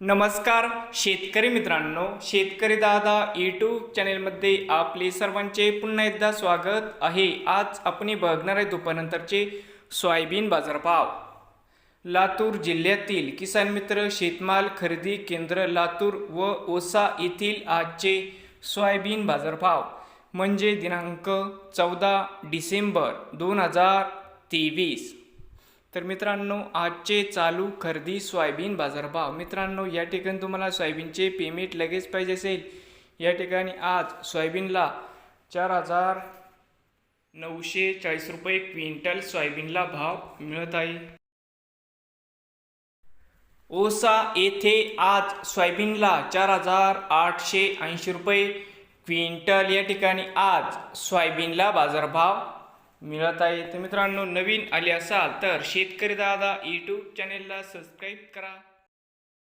नमस्कार शेतकरी मित्रांनो शेतकरी दादा यूट्यूब चॅनेलमध्ये आपले सर्वांचे पुन्हा एकदा स्वागत आहे. आज आपण बघणार आहे दुपारनंतरचे सोयाबीन बाजारभाव. लातूर जिल्ह्यातील किसान मित्र शेतमाल खरेदी केंद्र लातूर व ओसा येथील आजचे सोयाबीन बाजारभाव. म्हणजे दिनांक चौदा डिसेंबर दोन हजार तेवीस. तर मित्रांनो आजचे चालू खरेदी सोयाबीन बाजारभाव. मित्रांनो या ठिकाणी तुम्हाला सोयाबीनचे पेमेंट लगेच पाहिजे असेल. या ठिकाणी आज सोयाबीनला चार हजार नऊशे चाळीस रुपये क्विंटल सोयाबीनला भाव मिळत आहे. ओसा येथे आज सोयाबीनला चार हजार आठशे ऐंशी रुपये क्विंटल. या ठिकाणी आज सोयाबीनला बाजारभाव मिळत आहे तर मित्रांनो नवीन आले असाल तर शेतकरी दादा यूट्यूब चॅनेलला सबस्क्राईब करा.